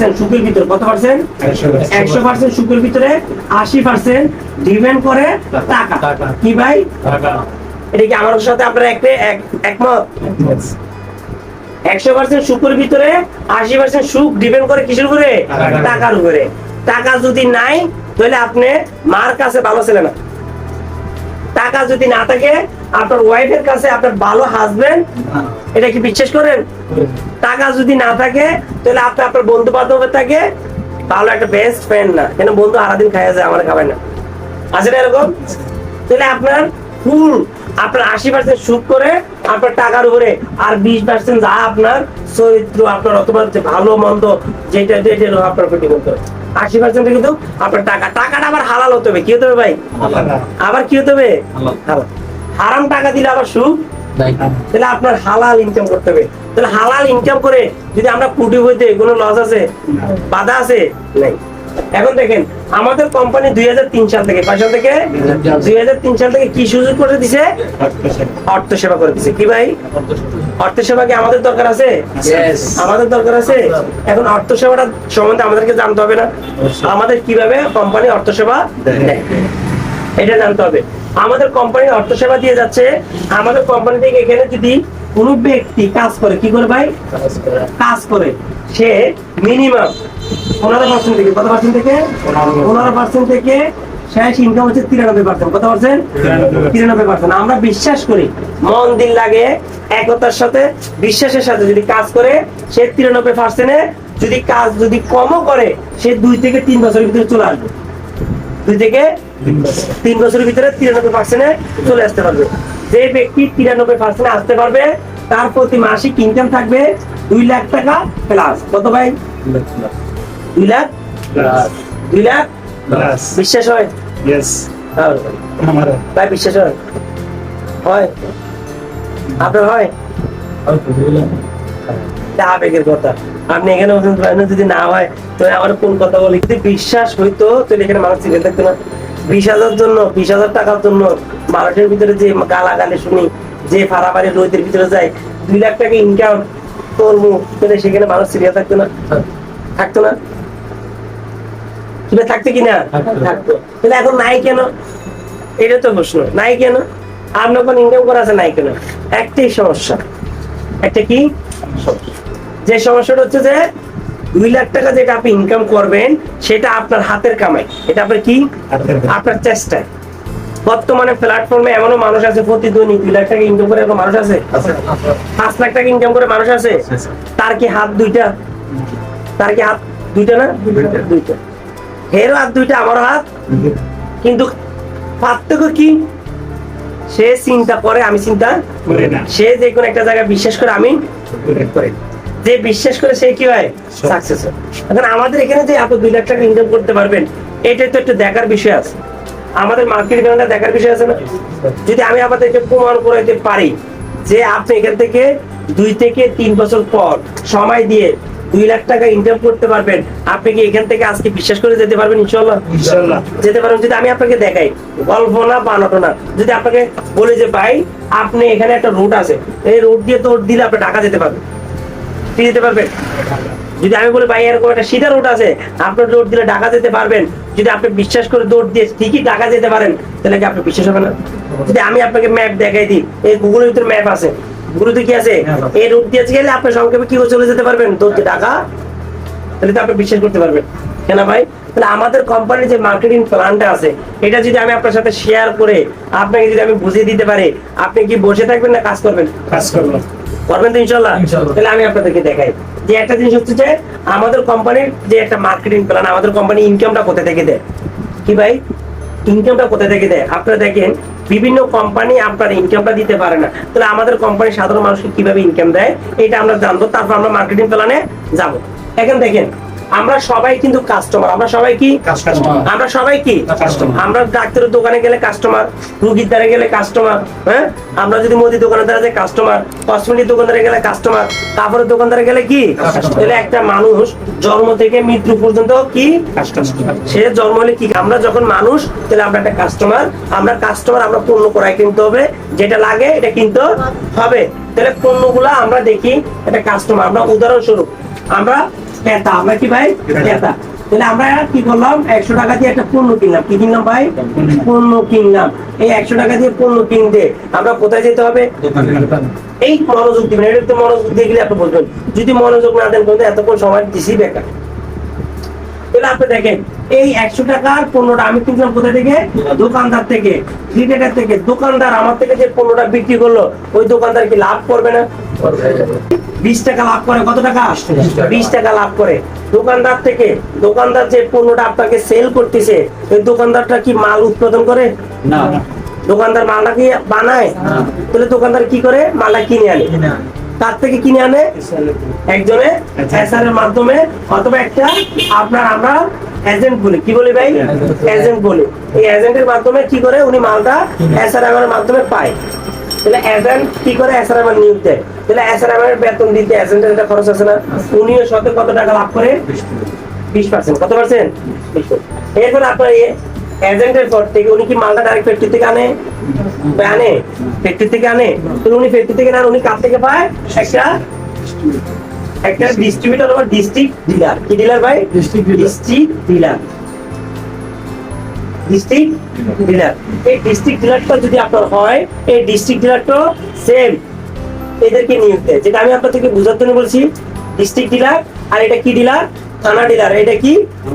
Percent সুখের ভিতরে কত পার্সেন্ট? একশো পার্সেন্ট। সুখের ভিতরে আশি পার্সেন্ট ডিপেন্ড করে টাকা। কি ভাই? এটা কি আমার সাথে আপনারা একটা একমত? একশো পার্সেন্ট সুখের ভিতরে আশি পার্সেন্ট সুখ ডিপেন্ড করে কিসের উপরে? টাকার উপরে। টাকার উপরে। টাকা যদি নাই তাহলে আপনি মার কাছে ভালো ছিলেন না। টাকা যদি না থাকে আপনার ওয়াইফের কাছে আপনার ভালো হাজবেন্ড এটা কি বিশ্বাস করেন? টাকা যদি না থাকে তাহলে আপনি আপনার বন্ধু বান্ধবের থাকে ভালো একটা বেস্ট ফ্রেন্ড না। কেন বন্ধু আরাদিন খাইয়া যায় আমার খাবে না। আছে না এরকম? তাহলে আপনার ফুল আপনার আশি পার্সেন্ট সুখ করে আপনার টাকার উপরে আর বিশ পার্সেন্ট যা আপনার চরিত্র আপনার অথবা যে ভালো মন্দ যেটা যেটা আপনার প্রতি করতে আশি পার্সেন্ট কিন্তু আপনার টাকা টাকাটা আবার হালাল হতে হবে। কি হতে হবে ভাই? আবার কি হতে হবে? হালাল। হারাম টাকা দিলে আবার সুখ তাহলে আপনার হালাল ইনকাম করতে হবে। তাহলে হালাল ইনকাম করে যদি আমরা কুটি হইতে কোনো লস আছে বাধা আছে? নাই। এখন দেখেন আমাদের কোম্পানি দুই সাল থেকে কয় সাল থেকে? দুই সাল থেকে কি সুযোগ করে দিছে? অর্থ সেবা করে দিছে। কি ভাই? অর্থ সেবা কি আমাদের দরকার আছে? আমাদের দরকার আছে? এখন অর্থ সেবাটা সম্বন্ধে আমাদেরকে জানতে হবে না। আমাদের কীভাবে কোম্পানি অর্থ সেবা দেয়। এটা জানতে হবে। আমাদের কোম্পানি অর্থ সেবা দিয়ে যাচ্ছে। আমাদের কোম্পানি থেকে এখানে যদি কোনো ব্যক্তি কাজ করে কি করে ভাই? কাজ করে। সে মিনিমাম পনেরো পার্সেন্ট থেকে কত পার্সেন্ট থেকে? পনেরো পার্সেন্ট থেকে শেষ ইনকাম হচ্ছে তিরানব্বই পার্সেন্ট কত পার্সেন্ট তিরানব্বই পার্সেন্ট আমরা বিশ্বাস করি মন দিল লাগে একতার সাথে বিশ্বাসের সাথে যদি কাজ করে সে তিরানব্বই পার্সেন্টে যদি কাজ যদি কমও করে সে দুই থেকে তিন বছরের ভিতরে চলে আসবে। দুই থেকে তিন বছরের ভিতরে তিরানব্বই পার্সেন্টে চলে আসতে পারবে। যে ব্যক্তি তিরানব্বই পার্সেন্টে আসতে পারবে তার প্রতি মাসিক ইনকাম থাকবে দুই লাখ টাকা প্লাস কত ভাই? দুই লাখ দুই লাখ বিশ্বাস হয়? ভাই বিশ্বাস হয়? হয়? আপনার হয়? আবেগের কথা। আপনি এখানে যদি না হয় তাহলে আমার কোন কথা বলি? যদি বিশ্বাস হইতো তাহলে এখানে মানুষ চিনে থাকতো না। বিশ হাজার জন্য বিশ হাজার টাকার জন্য মানুষের ভিতরে যে গালাগালি শুনি যে ফাড়াফাড়ি রোদের ভিতরে যায় দুই লাখ টাকা ইনকাম করব তাহলে সেখানে মানুষ সিরিয়াস থাকতো না? থাকতো না? থাকতে কিনা? থাকতো। থাকতো। তাহলে এখন নাই কেন? এটা তো প্রশ্ন। নাই কেন? আপনার কোন ইনকাম করা আছে নাই কেন? একটাই সমস্যা। একটা কি? যে সমস্যাটা হচ্ছে যে দুই লাখ টাকা যেটা আপনি ইনকাম করবেন সেটা আপনার হাতের কামাই। এটা আপনার কি? আপনার চেষ্টায়। বর্তমানে প্ল্যাটফর্মে এমনও মানুষ আছে প্রতিদিনই দুই লাখ টাকা ইনকাম করে এরকম মানুষ আছে? পাঁচ লাখ টাকা ইনকাম করে মানুষ আছে? তার কি হাত দুইটা? তার কি হাত দুইটা না? দুইটা। হেরও হাত দুইটা আমারও হাত। কিন্তু পার্থক্য কি? সে চিন্তা করে আমি চিন্তা করি না। সে যে কোনো একটা জায়গায় বিশ্বাস করে আমি করি। যে বিশ্বাস করে সে কি হয়? সাকসেস হয়। এখন আমাদের এখানে যে আপনি দুই লাখ টাকা ইনকাম করতে পারবেন এটাই তো একটু দেখার বিষয় আছে। আমাদের মার্কেট ব্যাংকটা দেখার বিষয় আছে না? যদি আমি আপনাদেরকে প্রমাণ করে দিতে পারি যে আপনি এখান থেকে দুই থেকে তিন বছর পর সময় দিয়ে দুই লাখ টাকা ইনকাম করতে পারবেন আপনি কি এখান থেকে আজকে বিশ্বাস করে যেতে পারবেন ইনশাল্লাহ যেতে পারবেন। যদি আমি আপনাকে দেখাই গল্প না বানাতো না যদি আপনাকে বলে যে ভাই আপনি এখানে একটা রোড আছে। এই রোড দিয়ে দৌড় দিলে আপনি ঢাকা যেতে পারবেন। কি যেতে পারবেন। যদি আমি বলি ভাই এরকম একটা সিধা রুট আছে আপনার দৌড় দিলে ঢাকা যেতে পারবেন। যদি আপনি বিশ্বাস করে দৌড় দিয়ে ঠিকই ঢাকা যেতে পারেন তাহলে কি আপনি বিশ্বাস হবে না? যদি আমি আপনাকে ম্যাপ দেখাই দিই এই গুগলের ভিতরে ম্যাপ আছে। গুগলে কি আছে? এই রুট দিয়ে গেলে আপনি সংক্ষেপে কি চলে যেতে পারবেন? দৌড় দিয়ে ঢাকা? তাহলে তো আপনি বিশ্বাস করতে পারবেন। কেন ভাই? তাহলে আমাদের কোম্পানির যে মার্কেটিং প্ল্যানটা আছে এটা যদি আমি আপনার সাথে শেয়ার করে আপনাকে যদি আমি বুঝিয়ে দিতে পারি আপনি কি বসে থাকবেন না কাজ করবেন? কাজ করবেন তো ইনশাল্লাহ ইনশাল্লাহ। তাহলে আমি আপনাদেরকে দেখাই। যে একটা জিনিস হচ্ছে যে আমাদের কোম্পানির যে একটা মার্কেটিং প্ল্যান আমাদের কোম্পানি ইনকামটা কোথা থেকে দেয়? কি ভাই? ইনকামটা কোথা থেকে দেয়? আপনারা দেখেন বিভিন্ন কোম্পানি আপনার ইনকামটা দিতে পারে না। তাহলে আমাদের কোম্পানি সাধারণ মানুষকে কীভাবে ইনকাম দেয়? এটা আমরা জানব তারপর আমরা মার্কেটিং প্ল্যানে যাব। এখন দেখেন আমরা সবাই কিন্তু কাস্টমার আমরা সবাই কি? আমরা সবাই কি? আমরা ডাক্তারের দোকানে গেলে কাস্টমার রুগীর দ্বারে গেলে কাস্টমার হ্যাঁ? আমরা যদি মুদি দোকানের দ্বারা যাই কাস্টমার কসমেটিক দোকানদারে গেলে কাস্টমার কাপড়ের দোকানদারে গেলে কি? তাহলে একটা মানুষ জন্ম থেকে মৃত্যু পর্যন্ত কি? সে জন্ম হলে কি? আমরা যখন মানুষ তাহলে আমরা একটা কাস্টমার আমরা কাস্টমার আমরা পণ্য ক্রয় কিনতে হবে যেটা লাগে এটা কিনতে হবে। তাহলে পণ্যগুলা আমরা দেখি একটা কাস্টমার আমরা উদাহরণস্বরূপ আমরা ক্রেতা আমরা কি ভাই? ক্রেতা তাহলে আমরা কি করলাম? একশো টাকা দিয়ে একটা পণ্য কিনলাম। কি কিনলাম ভাই? পণ্য কিনলাম। এই একশো টাকা দিয়ে পণ্য কিনতে আমরা কোথায় যেতে হবে? এই মনোযোগ দিবেন। এটা তো মনোযোগ দিয়ে গেলে আপনি বলবেন যদি মনোযোগ না দেন কিন্তু এতক্ষণ সময় দিছি বেকার। তাহলে আপনি দেখেন এই একশো টাকার পণ্যটা আমি কিনলাম কোথা থেকে? দোকানদার থেকে রিটেলার থেকে। দোকানদার আমার থেকে যে পণ্যটা বিক্রি করল ওই দোকানদার কি লাভ করবে না? বিশ টাকা লাভ করে কত টাকা? বিশ টাকা লাভ করে। দোকানদার থেকে দোকানদার যে পণ্যটা আপনাকে সেল করতেছে ওই দোকানদারটা কি মাল উৎপাদন করে? না। দোকানদার মালটা কি বানায়? তাহলে দোকানদার কি করে? মালটা কিনে আনে। তার থেকে কিনে আনে? একজনে এর মাধ্যমে, অথবা একটা আপনার আমরা এজেন্ট বলি। কি বলি ভাই? এজেন্ট বলি। এই এজেন্টের মাধ্যমে কি করে? উনি মালটা এসআর এর মাধ্যমে পায়। তাহলে এজেন্ট কি করে? এসআর এর নিয়োগ দেয়। তাহলে এসআর এর বেতন দিতে এজেন্টের একটা খরচ আছে না? উনিও সাথে কত টাকা লাভ করে? বিশ পার্সেন্ট কত পার্সেন্ট এরপর আপনার ইয়ে এজেন্টের পর থেকে উনি কি মালটা ডাইরেক্ট ফ্যাক্টরি থেকে আনে? আনে। ফ্যাক্টরি থেকে আনে। তো উনি ফ্যাক্টরি থেকে নেন উনি কার থেকে পায়? একটা একটা ডিস্ট্রিবিউটর বা ডিস্ট্রিক্ট ডিলার কি ডিলার ভাই? ডিস্ট্রিক্ট ডিলার ডিস্ট্রিক্ট ডিলার এই ডিস্ট্রিক্ট ডিলারটা যদি আপনার হয় এই ডিস্ট্রিক্ট ডিলারটা সেম এদেরকে নিয়োগ দেয়। যেটা আমি আপনাদেরকে বোঝার জন্য বলছি ডিস্ট্রিক্ট ডিলার আর এটা কি ডিলার থানা ডিলার, এটা কি?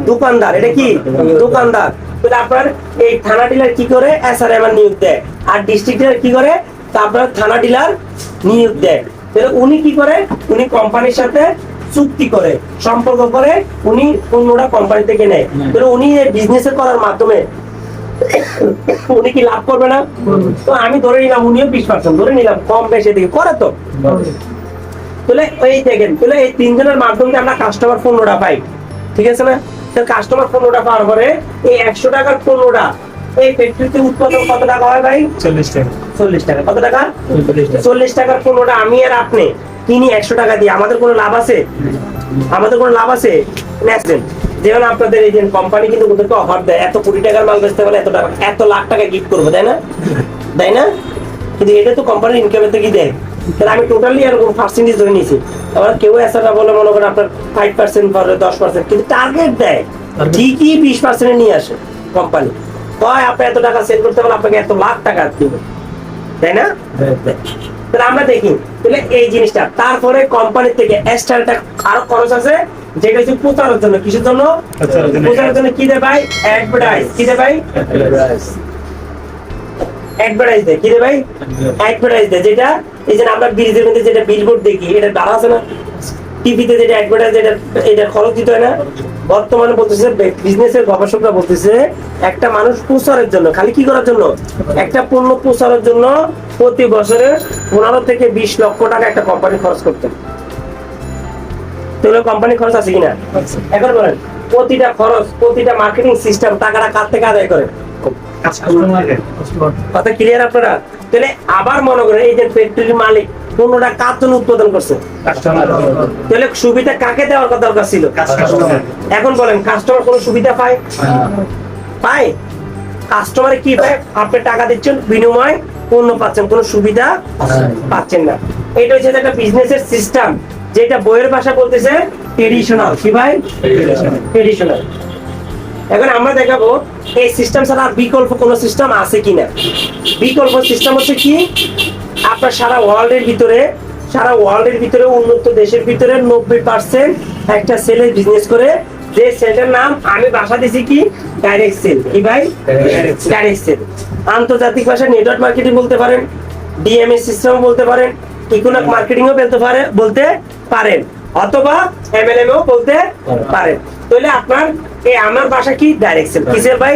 দোকানদার, এটা কি? দোকানদার। তাহলে আপনার এই থানা ডিলার কি করে? এসআরএম নিয়োগ দেয়। আর ডিস্ট্রিক্ট ডিলার কি করে? তা আপনার থানা ডিলার নিয়োগ দেয়। তাহলে উনি কি করে? উনি কোম্পানির সাথে চুক্তি করে, সম্পর্ক করে, উনি অন্যটা কোম্পানি থেকে নেয়। তাহলে উনি এই বিজনেস করার মাধ্যমে উনি কি লাভ করবে না? তো আমি ধরে নিলাম, উনিও বিশ পার্সেন্ট ধরে নিলাম, কম বেশি দিকে করে তো। তাহলে এই দেখেন তাহলে এই তিনজনের মাধ্যমে আমরা কাস্টমার পণ্যটা পাই। ঠিক আছে না? কাস্টমার পণ্যটা পাওয়ার পরে এই একশো টাকার পণ্যটা এই ফ্যাক্টরিতে উৎপাদন কত টাকা হয় ভাই? চল্লিশ টাকা। চল্লিশ টাকা। কত টাকা? চল্লিশ টাকার পণ্যটা আমি আর আপনি কিনি একশো টাকা দিয়ে। আমাদের কোনো লাভ আছে? আমাদের কোনো লাভ আছে? নেক্সট যেমন আপনাদের এই যে কোম্পানি কিন্তু ওদেরকে অফার দেয় এত কোটি টাকার মাল বেচতে পারলে এত টাকা এত লাখ টাকা গিফট করব তাই না? তাই না? কিন্তু এটা তো কোম্পানির ইনকামের থেকে দেয়। তাহলে আমি টোটালি পার্সেন্টেজ ধরে নিয়েছি। আবার কেউ এসাটা বলে মনে করেন আপনার ফাইভ পার্সেন্ট পারে দশ পার্সেন্ট কিন্তু টার্গেট দেয়। ঠিকই বিশ পার্সেন্ট নিয়ে আসে কোম্পানি কয় আপনি এত টাকা সেল করতে আপনাকে এত লাখ টাকা দিবে। তাই না? তাহলে আমরা দেখি তাহলে এই জিনিসটা। তারপরে কোম্পানি থেকে এক্সট্রা একটা আরও খরচ আছে যেটা হচ্ছে প্রচারের জন্য। কিসের জন্য? প্রচারের জন্য। প্রচারের জন্য কি দেয় ভাই? অ্যাডভার্টাইজ কি দেয় ভাই? অ্যাডভার্টাইজ দেয় কি দেয় ভাই? অ্যাডভার্টাইজ দেয় যেটা এই যে আমরা ব্রিজের মধ্যে যেটা বিলবোর্ড দেখি এটা দ্বারা আছে না? টিভিতে যেটা অ্যাডভার্টাইজ এটা এটা খরচ দিতে হয় না? বর্তমানে বলতেছে বিজনেসের গবেষকরা বলতেছে একটা মানুষ প্রচারের জন্য খালি কি করার জন্য? একটা পণ্য প্রচারের জন্য প্রতি বছরে পনেরো থেকে বিশ লক্ষ টাকা একটা কোম্পানি খরচ করতে হয়। তাহলে কোম্পানি খরচ আছে কিনা? এখন বলেন প্রতিটা খরচ প্রতিটা মার্কেটিং সিস্টেম টাকাটা কার থেকে আদায় করে? কথা ক্লিয়ার আপনারা? তাহলে আবার মনে করেন এই যে ফ্যাক্টরির মালিক পণ্যটা কার জন্য উৎপাদন করছে? তাহলে সুবিধা কাকে দেওয়ার কথা দরকার ছিল? এখন বলেন কাস্টমার কোনো সুবিধা পায়? পায়। কাস্টমারে কি পায়? আপনি টাকা দিচ্ছেন বিনিময় পণ্য পাচ্ছেন কোনো সুবিধা পাচ্ছেন না। এটা হচ্ছে একটা বিজনেসের সিস্টেম যেটা বইয়ের ভাষা বলতেছে ট্রেডিশনাল কি ভাই? ট্রেডিশনাল এখন আমরা দেখাবো এই সিস্টেম ছাড়া বিকল্প কোন সিস্টেম আছে কিনা। বিকল্প সিস্টেম হচ্ছে কি? আপনার সারা ওয়ার্ল্ডের ভিতরে সারা ওয়ার্ল্ডের ভিতরে উন্নত দেশের ভিতরে নব্বই পার্সেন্ট একটা সেলের বিজনেস করে। যে সেলের নাম আমি বাসা দিছি কি? ডাইরেক্ট সেল কি ভাই? ডাইরেক্ট সেল আন্তর্জাতিক ভাষায় নেটওয়ার্ক মার্কেটিং বলতে পারেন ডিএমএস সিস্টেম বলতে পারেন ইকোনমিক মার্কেটিংও বলতে পারে বলতে পারেন। অথবা এমএলএম ও বলতে পারেন। তাহলে আপনার এই আমার বাসা কি? ডাইরেক্ট সেল কিসের ভাই?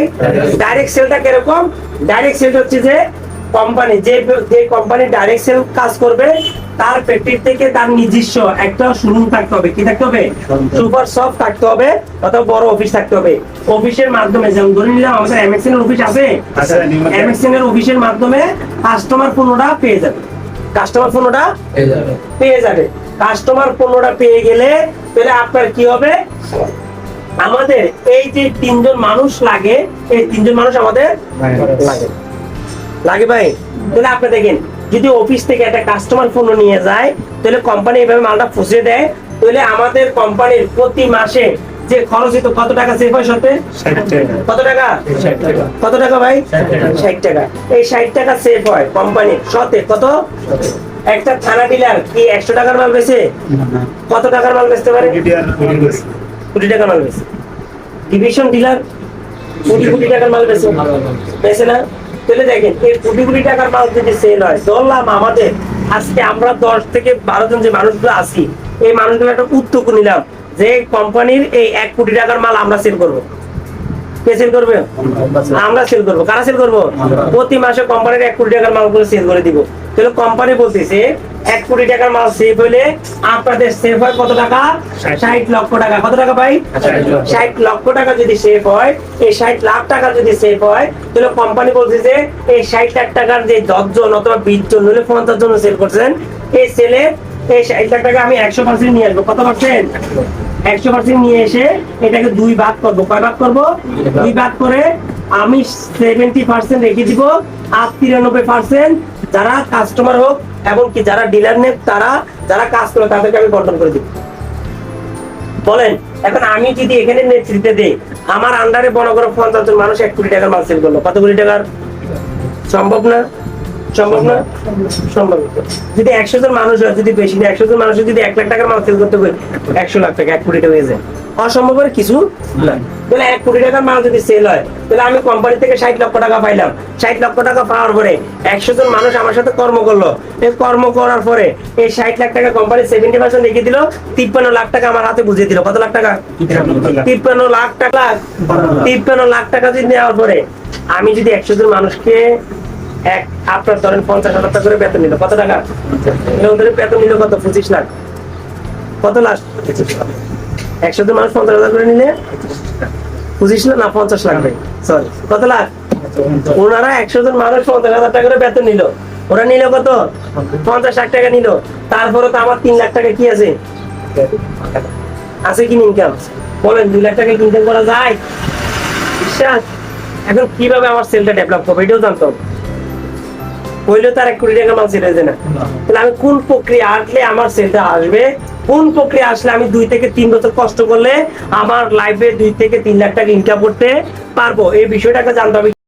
ডাইরেক্ট সেলটা কীরকম? ডাইরেক্ট সেলটা হচ্ছে যে কোম্পানি যে যে কোম্পানি ডাইরেক্ট সেল কাজ করবে তার ফ্যাক্টরি থেকে তার নিজস্ব একটা শোরুম থাকতে হবে। কি থাকতে হবে? সুপার শপ থাকতে হবে অথবা বড় অফিস থাকতে হবে। অফিসের মাধ্যমে যেমন ধরে নিলাম আমাদের এমএক্সএন এর অফিস আছে। এমএক্সএন এর অফিসের মাধ্যমে কাস্টমার পণ্যটা পেয়ে যাবে। কাস্টমার পণ্যটা পেয়ে যাবে। কাস্টমার পণ্যটা পেয়ে গেলে তাহলে আপনার কি হবে? আমাদের এই যে তিনজন মানুষ লাগে এই তিনজন মানুষ আমাদের লাগে। লাগে। ভাই? তাহলে আপনি দেখেন যদি অফিস থেকে একটা কাস্টমার পণ্য নিয়ে যায় তাহলে কোম্পানি এভাবে মালটা ফুসে দেয় তাহলে আমাদের কোম্পানির প্রতি মাসে যে খরচিত কত টাকা সেভ হয় সাথে? কত টাকা? কত টাকা ভাই? ষাট টাকা। এই ষাট টাকা সেভ হয় কোম্পানির সতে কত? একটা থানা ডিলার কি একশো টাকার মাল বেছে কত টাকার মাল বেচতে পারে? কোটি টাকার মাল বেছে ডিভিশন ডিলার কোটি কোটি টাকার মাল বেছে বেছে না? তাহলে দেখেন এই কোটি কোটি টাকার মাল যদি সেল হয় ধরলাম আমাদের। আজকে আমরা দশ থেকে বারো জন যে মানুষগুলো আছি এই মানুষগুলো একটা উদ্যোগ নিলাম যে কোম্পানির এই এক কোটি টাকার মাল আমরা সেল করব। কে সেল করবে? আমরা সেল করব। কারা সেল করব? প্রতি মাসে কোম্পানির এক কোটি টাকার মালগুলো সেল করে দিব। তাহলে কোম্পানি বলতেছে এক কোটি টাকার মাল সেভ হলে আপনাদের সেভ হয় কত টাকা? ষাট। লক্ষ টাকা। কত টাকা ভাই? ষাট লক্ষ। ষাট লক্ষ টাকা যদি সেভ হয় এই ষাট লাখ টাকা যদি সেভ হয় তাহলে কোম্পানি বলছে যে এই ষাট লাখ টাকার যে অথবা বিশ জন হলে পঞ্চাশ জন সেল করছেন এই সেলে এই ষাট লাখ টাকা আমি একশো পার্সেন্ট নিয়ে আসব। কত পার্সেন্ট একশো পার্সেন্ট নিয়ে এসে এটাকে দুই ভাগ করব। কয় ভাগ করব? দুই ভাগ। করে আমি সেভেন্টি পার্সেন্ট রেখে দিব আর তিরানব্বই পার্সেন্ট যারা কাস্টমার হোক এবং কি যারা ডিলার নেক, তারা যারা কাজ করে তাদেরকে আমি বন্টন করে দিব। বলেন, এখন আমি যদি এখানে নেতৃত্বে দেই, আমার আন্ডারে মনে করো পঞ্চাশ জন মানুষ এক কোটি টাকার মাল সেল করল। কত কোটি টাকার? সম্ভব না? সম্ভব না? সম্ভব। যদি একশো জন মানুষ হয়, যদি বেশি না, একশো জন মানুষ যদি এক লাখ টাকার মাল সেল করতে হবে একশো লাখ টাকা, এক কোটি টাকা হয়ে যায়। অসম্ভব করে কিছু তাহলে এক কোটি টাকার মাল যদি সেল হয়, তাহলে আমি কোম্পানি থেকে ষাট লক্ষ টাকা পাইলাম। ষাট লক্ষ টাকা পাওয়ার পরে একশো জন মানুষ আমার সাথে কর্ম করল। এই কর্ম করার পরে এই ষাট লাখ টাকা কোম্পানি সেভেন্টি পার্সেন্ট রেখে দিল, তিপ্পান্ন লাখ টাকা আমার হাতে বুঝিয়ে দিল। কত লাখ টাকা? তিপ্পান্ন লাখ টাকা। তিপ্পান্ন লাখ টাকা যদি নেওয়ার পরে আমি যদি একশো জন মানুষকে এক, আপনার ধরেন পঞ্চাশ হাজার টাকা করে বেতন নিল। কত টাকা? বেতন নিল কত? পঁচিশ লাখ। কত লাখ? একশো জন মানুষ পঞ্চাশ হাজার করে নিলে পঁচিশ না পঞ্চাশ লাখ ভাই সরি কত লাখ? ওনারা একশো জন মানুষ পঞ্চাশ হাজার টাকা করে বেতন নিল। ওরা নিল কত? পঞ্চাশ লাখ টাকা নিল। তারপরে তো আমার তিন লাখ টাকা কি আছে? আছে কি ইনকাম বলেন দুই লাখ টাকা ইনকাম করা যায়? বিশ্বাস? এখন কীভাবে আমার সেলটা ডেভেলপ করব এটাও জানতে? হবে হইলেও তার এক কোটি টাকা মাল সেল হয়েছে না। তাহলে আমি কোন প্রক্রিয়া আসলে আমার সেলটা আসবে? কোন প্রক্রিয়া আসলে আমি দুই থেকে তিন বছর কষ্ট করলে আমার লাইফে দুই থেকে তিন লাখ টাকা ইনকাম করতে পারব? এই বিষয়টাকে জানতে হবে।